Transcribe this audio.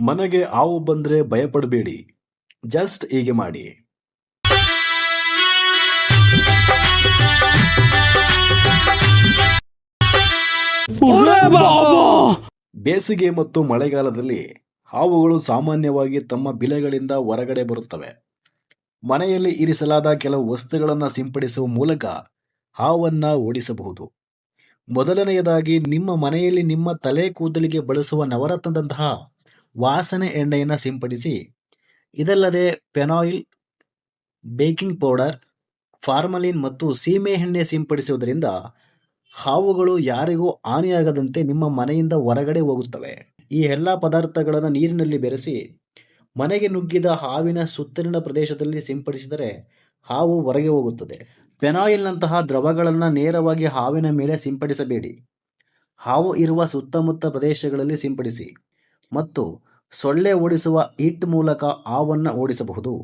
ಮನೆಗೆ ಹಾವು ಬಂದ್ರೆ ಭಯಪಡಬೇಡಿ. ಜಸ್ಟ್ ಹೀಗೆ ಮಾಡಿ. ಬೇಸಿಗೆ ಮತ್ತು ಮಳೆಗಾಲದಲ್ಲಿ ಹಾವುಗಳು ಸಾಮಾನ್ಯವಾಗಿ ತಮ್ಮ ಬಿಲೆಗಳಿಂದ ಹೊರಗಡೆ ಬರುತ್ತವೆ. ಮನೆಯಲ್ಲಿ ಇರಿಸಲಾದ ಕೆಲವು ವಸ್ತುಗಳನ್ನು ಸಿಂಪಡಿಸುವ ಮೂಲಕ ಹಾವನ್ನು ಓಡಿಸಬಹುದು. ಮೊದಲನೆಯದಾಗಿ ನಿಮ್ಮ ಮನೆಯಲ್ಲಿ ನಿಮ್ಮ ತಲೆ ಕೂದಲಿಗೆ ಬಳಸುವ ನವರತ್ನದಂತಹ ವಾಸನೆ ಎಣ್ಣೆಯನ್ನು ಸಿಂಪಡಿಸಿ, ಇದಲ್ಲದೆ ಪೆನಾಯಿಲ್, ಬೇಕಿಂಗ್ ಪೌಡರ್, ಫಾರ್ಮಲಿನ್ ಮತ್ತು ಸೀಮೆ ಎಣ್ಣೆ ಸಿಂಪಡಿಸುವುದರಿಂದ ಹಾವುಗಳು ಯಾರಿಗೂ ಹಾನಿಯಾಗದಂತೆ ನಿಮ್ಮ ಮನೆಯಿಂದ ಹೊರಗಡೆ ಹೋಗುತ್ತವೆ. ಈ ಎಲ್ಲ ಪದಾರ್ಥಗಳನ್ನು ನೀರಿನಲ್ಲಿ ಬೆರೆಸಿ, ಮನೆಗೆ ನುಗ್ಗಿದ ಹಾವಿನ ಸುತ್ತಲಿನ ಪ್ರದೇಶದಲ್ಲಿ ಸಿಂಪಡಿಸಿದರೆ ಹಾವು ಹೊರಗೆ ಹೋಗುತ್ತದೆ. ಪೆನಾಯಿಲ್ನಂತಹ ದ್ರವಗಳನ್ನು ನೇರವಾಗಿ ಹಾವಿನ ಮೇಲೆ ಸಿಂಪಡಿಸಬೇಡಿ. ಹಾವು ಇರುವ ಸುತ್ತಮುತ್ತ ಪ್ರದೇಶಗಳಲ್ಲಿ ಸಿಂಪಡಿಸಿ. ಮತ್ತು ಸೊಳ್ಳೆ ಓಡಿಸುವ ಹಿಟ್ ಮೂಲಕ ಹಾವನ್ನು ಓಡಿಸಬಹುದು.